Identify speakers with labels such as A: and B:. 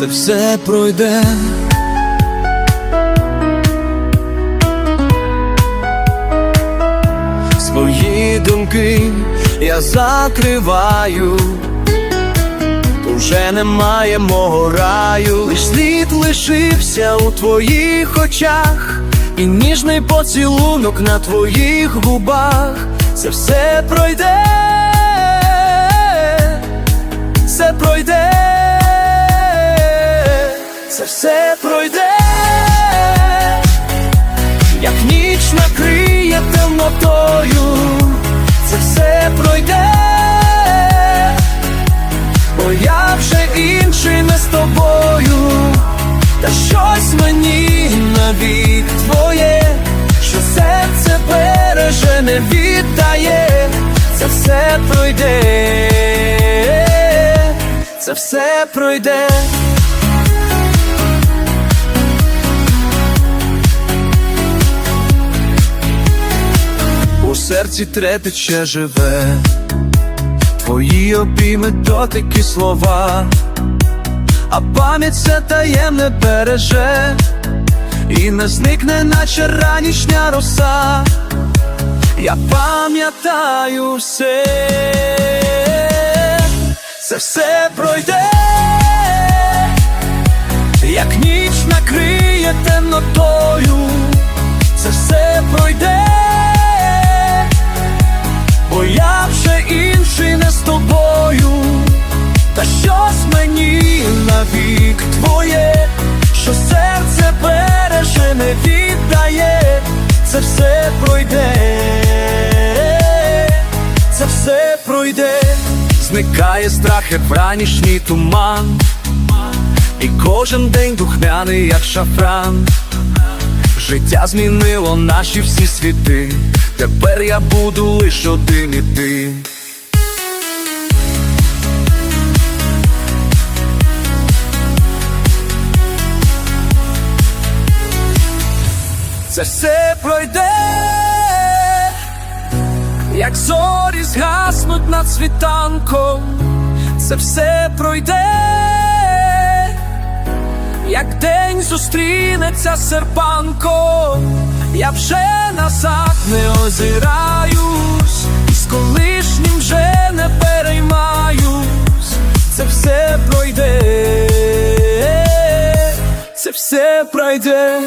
A: Це все пройде. Свої думки я закриваю, уже немає мого раю, лиш слід лишився у твоїх очах, і ніжний поцілунок на твоїх губах. Це все пройде, все пройде, це все пройде, як ніч накриє темнотою, це все пройде, щось мені навік твоє, що серце береже, не віддає, це все пройде, це все пройде. У серці трепече живе, твої обійми дотики слова, а пам'ять все таємне береже, і не зникне, наче ранішня роса. Я пам'ятаю все, це все пройде, як ніч накриє темнотою, це все пройде, бо я вже інший не з тобою, та щось мені навік твоє, що серце береже, не віддає, це все пройде, це все пройде, зникає страх, як вранішній туман, і кожен день духмяний, як шафран. Життя змінило наші всі світи. Тепер я буду лиш один і ти. Це все пройде, як зорі згаснуть над світанком. Це все пройде як день зустрінеться з серпанком, я вже назад не озираюсь, з колишнім вже не переймаюсь, це все пройде, це все пройде.